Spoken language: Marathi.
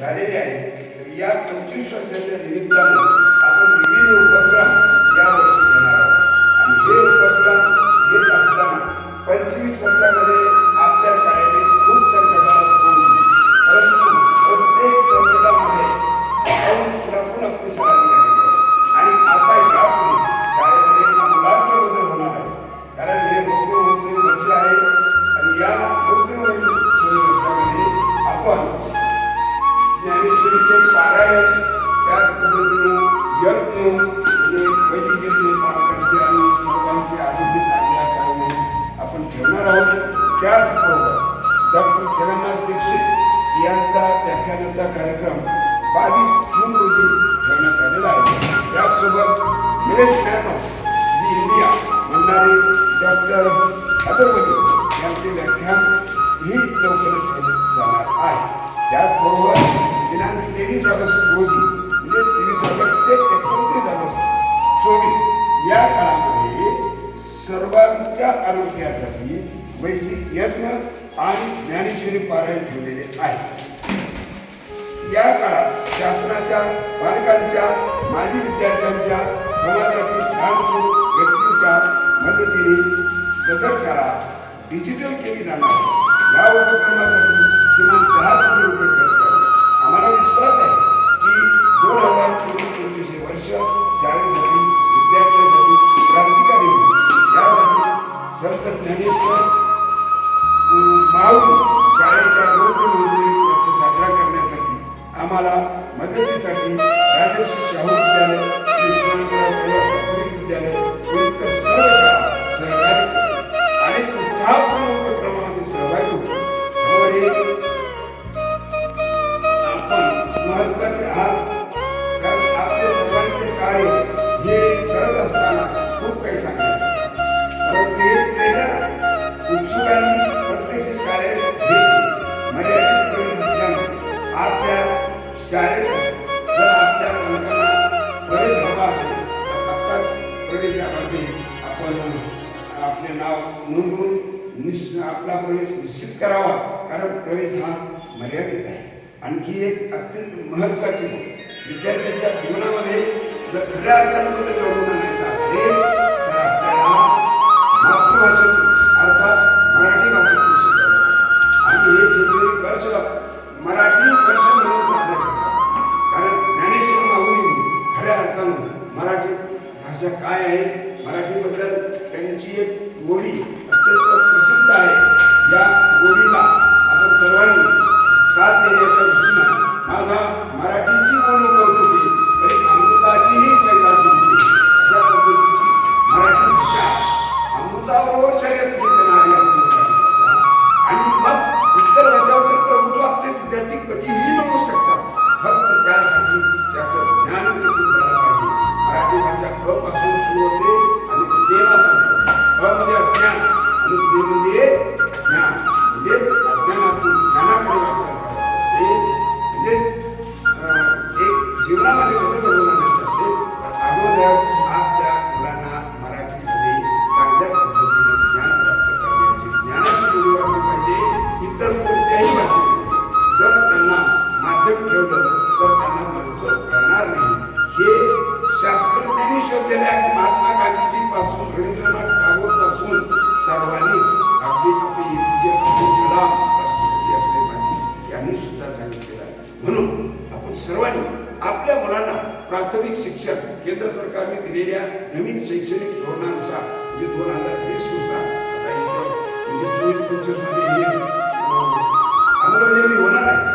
झालेली आहे. तर या पंचवीस वर्षाच्या निमित्ताने आपण विविध उपक्रम या वर्षी घेणार आहोत. आणि हे उपक्रम घेत असताना पंचवीस वर्षामध्ये आहे त्याचसोबत मिलेट मॅन इंडिया म्हणणारे डॉक्टर अगरवली यांचे व्याख्यान ही लवकरच ठेवण्यात जाणार आहे. त्याचबरोबर दिनांक तेवीस ऑगस्ट रोजी म्हणजे तेवीस ऑगस्ट ते एकोणतीस ऑगस्ट चोवीस या काळामध्ये सर्वांच्या आरोग्यासाठी वैदिक यज्ञ आणि ज्ञानेश्वरी पारायण ठेवलेले आहे. या काळात शासनाच्या पालकांच्या माजी विद्यार्थ्यांच्या समाजातील दानशूर व्यक्तींच्या मदतीने सदर शाळा डिजिटल केली जाणार ప్రతి సంఘం రాజేశ్వర షాహు విద్యాలయం విద్యాలయం असेल तर आत्ताच प्रवेशामध्ये आपण आपले नाव नोंदवून निश आपला प्रवेश निश्चित करावा कारण प्रवेश हा मर्यादित आहे. आणखी एक अत्यंत महत्त्वाची गोष्ट विद्यार्थ्यांच्या जीवनामध्ये जर खऱ्या अर्थानं बदल घडवून आणायचा असेल शास्त्रज्ञांनी शोधलेले महात्मा गांधीजी पासून रवींद्रनाथ टागोरपासून सर्वांनीच अगदी आपले एपीजे अब्दुल कलाम राष्ट्रपती असले माझी यांनी सुद्धा सांगितलेलं आहे. म्हणून आपण सर्वांनी आपल्या मुलांना प्राथमिक शिक्षण केंद्र सरकारने दिलेल्या नवीन शैक्षणिक धोरणानुसार म्हणजे दोन हजार वीसनुसार आता इथं म्हणजे चोवीस पंचवीसमध्ये हे अंमलबजावणी होणार आहे.